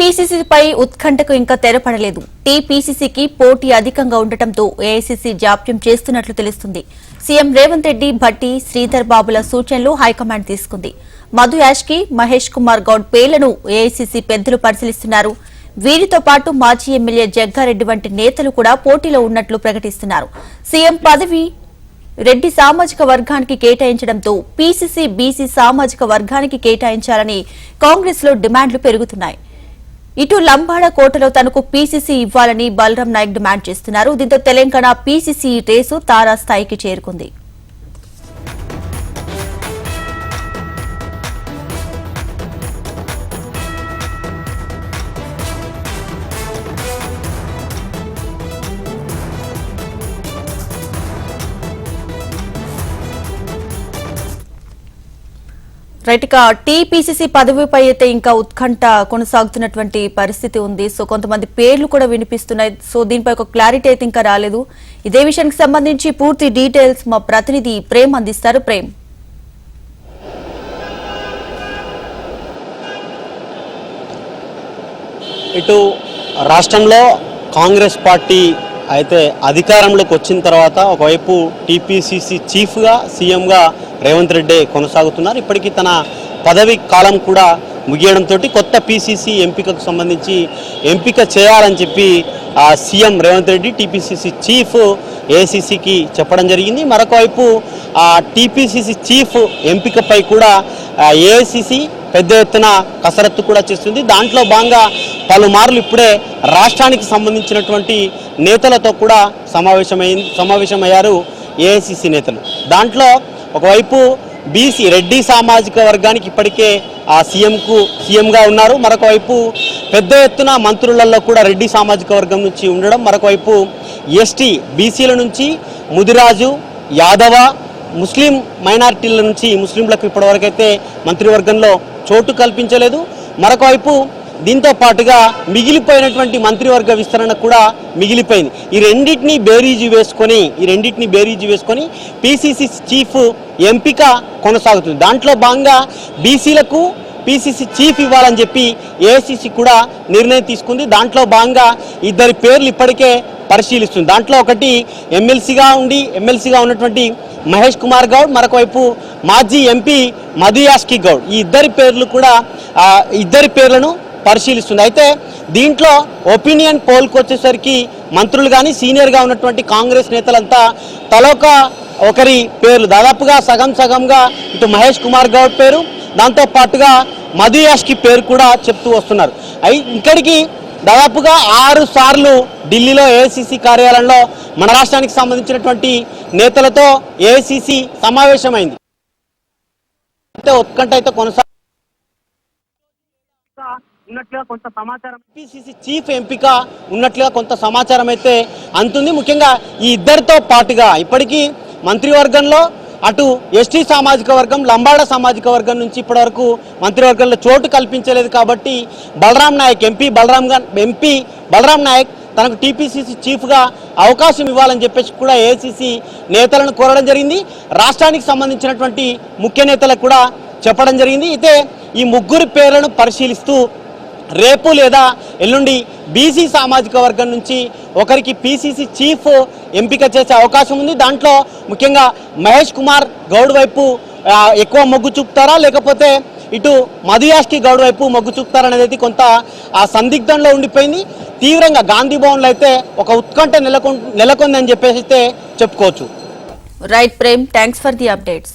టీపీసీసీపై ఉత్కంఠకు ఇంకా తెరపడలేదు. టీపీసీసీకి పోటీ అధికంగా ఉండటంతో ఏఐసీసీ జాప్యం చేస్తున్నట్లు తెలుస్తుంది. సీఎం రేవంత్ రెడ్డి భట్టి శ్రీధర్ బాబుల సూచనలు హైకమాండ్ తీసుకుంది. మధు యాష్కి మహేష్ కుమార్ గౌడ్ పేర్లను ఏఐసీసీ పెద్దలు పరిశీలిస్తున్నారు. వీరితో పాటు మాజీ ఎమ్మెల్యే జగ్గారెడ్డి వంటి నేతలు కూడా పోటీలో ఉన్నట్లు ప్రకటిస్తున్నారు. సీఎం పదవి రెడ్డి సామాజిక వర్గానికి కేటాయించడంతో పీసీసీ బీసీ సామాజిక వర్గానికి కేటాయించాలని కాంగ్రెస్లో డిమాండ్లు పెరుగుతున్నాయి. ఇటు లంబాడ కోటలో తనకు పీసీసీ ఇవ్వాలని బలరాం నాయక్ డిమాండ్ చేస్తున్నారు. దీంతో తెలంగాణ పీసీసీ రేసు తారాస్థాయికి చేరుకుంది. రైట్ ఇక టీపీసీసీ పదవిపై అయితే ఇంకా ఉత్కంఠ కొనసాగుతున్నటువంటి పరిస్థితి ఉంది. సో కొంతమంది పేర్లు కూడా వినిపిస్తున్నాయి. సో దీనిపై ఒక క్లారిటీ అయితే ఇంకా రాలేదు. ఇదే విషయానికి సంబంధించి పూర్తి డీటెయిల్స్ మా ప్రతినిధి ప్రేమ్ అందిస్తారు. ప్రేమ్. ఇటు రాష్ట్రంలో కాంగ్రెస్ పార్టీ అయితే అధికారంలోకి వచ్చిన తర్వాత ఒకవైపు టీపీసీసీ చీఫ్గా సీఎంగా రేవంత్ రెడ్డి కొనసాగుతున్నారు. ఇప్పటికీ తన పదవి కాలం కూడా ముగియడంతో కొత్త పీసీసీ ఎంపికకు సంబంధించి ఎంపిక చేయాలని చెప్పి CM Revanth Reddy TPCC chief ఏసీసీకి చెప్పడం జరిగింది. మరొక వైపు టీపీసీసీ చీఫ్ ఎంపికపై కూడా ఏఐసీసీ పెద్ద ఎత్తున కసరత్తు కూడా చేస్తుంది. దాంట్లో భాగంగా పలుమార్లు ఇప్పుడే రాష్ట్రానికి సంబంధించినటువంటి నేతలతో కూడా సమావేశమై సమావేశమయ్యారు ఏఐసిసి నేతలు. దాంట్లో ఒకవైపు బీసీ రెడ్డి సామాజిక వర్గానికి ఇప్పటికే ఆ సీఎంకు సీఎంగా ఉన్నారు. మరొక వైపు పెద్ద ఎత్తున మంత్రులలో కూడా రెడ్డి సామాజిక వర్గం నుంచి ఉండడం. మరొక వైపు ఎస్టీ బీసీల నుంచి ముదిరాజు యాదవ ముస్లిం మైనారిటీల నుంచి ముస్లింలకు ఇప్పటివరకైతే మంత్రివర్గంలో చోటు కల్పించలేదు. మరొక వైపు దీంతో పాటుగా మిగిలిపోయినటువంటి మంత్రివర్గ విస్తరణ కూడా మిగిలిపోయింది. ఈ రెండింటిని బేరీజు వేసుకొని ఈ రెండింటిని బేరీజు వేసుకొని పీసీసీ చీఫ్ ఎంపిక కొనసాగుతుంది. దాంట్లో భాగంగా బీసీలకు పీసీసీ చీఫ్ ఇవ్వాలని చెప్పి ఏసీసీ కూడా నిర్ణయం తీసుకుంది. దాంట్లో భాగంగా ఇద్దరి పేర్లు ఇప్పటికే పరిశీలిస్తుంది. దాంట్లో ఒకటి ఎమ్మెల్సీగా ఉండి ఎమ్మెల్సీగా ఉన్నటువంటి మహేష్ కుమార్ గౌడ్ మరొక వైపు మాజీ ఎంపీ మధుయాస్కి గౌడ్. ఈ ఇద్దరి పేర్లు కూడా ఇద్దరి పేర్లను పరిశీలిస్తుంది. అయితే దీంట్లో ఒపీనియన్ పోల్కి వచ్చేసరికి మంత్రులు కానీ సీనియర్గా ఉన్నటువంటి కాంగ్రెస్ నేతలంతా తలొక ఒకరి పేర్లు దాదాపుగా సగం సగంగా ఇటు మహేష్ కుమార్ గౌడ్ పేరు దాంతో పాటుగా మధు యాష్కి పేరు కూడా చెప్తూ వస్తున్నారు. అయి ఇక్కడికి దాదాపుగా ఆరు సార్లు ఢిల్లీలో ఏఐసిసి కార్యాలయంలో మన రాష్ట్రానికి సంబంధించినటువంటి నేతలతో ఏఐసిసి సమావేశమైంది. అయితే ఉత్కంఠ అయితే కొనసాగు ఉన్నట్లుగా కొంత సమాచారం పిసిసి చీఫ్ ఎంపిక ఉన్నట్లుగా కొంత సమాచారం అయితే అంతుంది ముఖ్యంగా ఈ ఇద్దరితో పాటుగా ఇప్పటికీ మంత్రివర్గంలో అటు ఎస్టీ సామాజిక వర్గం లంబాడ సామాజిక వర్గం నుంచి ఇప్పటివరకు మంత్రివర్గంలో చోటు కల్పించలేదు కాబట్టి బలరాం నాయక్ ఎంపీ బలరాం ఎంపీ బలరాం నాయక్ తనకు టీపీసీసీ చీఫ్గా అవకాశం ఇవ్వాలని చెప్పేసి కూడా ఏఐసీసీ నేతలను కోరడం జరిగింది. రాష్ట్రానికి సంబంధించినటువంటి ముఖ్య నేతలకు కూడా చెప్పడం జరిగింది. అయితే ఈ ముగ్గురు పేర్లను పరిశీలిస్తూ రేపు లేదా ఎల్లుండి బీసీ సామాజిక వర్గం నుంచి ఒకరికి పీసీసీ చీఫ్ ఎంపిక చేసే అవకాశం ఉంది. దాంట్లో ముఖ్యంగా మహేష్ కుమార్ గౌడ్ వైపు ఎక్కువ మొగ్గు చూపుతారా? లేకపోతే ఇటు మధుయాష్కి గౌడ్ వైపు మొగ్గు చూపుతారనేది కొంత ఆ సందిగ్ధంలో ఉండిపోయింది. తీవ్రంగా గాంధీ భవన్లో అయితే ఒక ఉత్కంఠ నెలకొ నెలకొందని చెప్పేసి అయితే చెప్పుకోవచ్చు. Right Prem thanks for the updates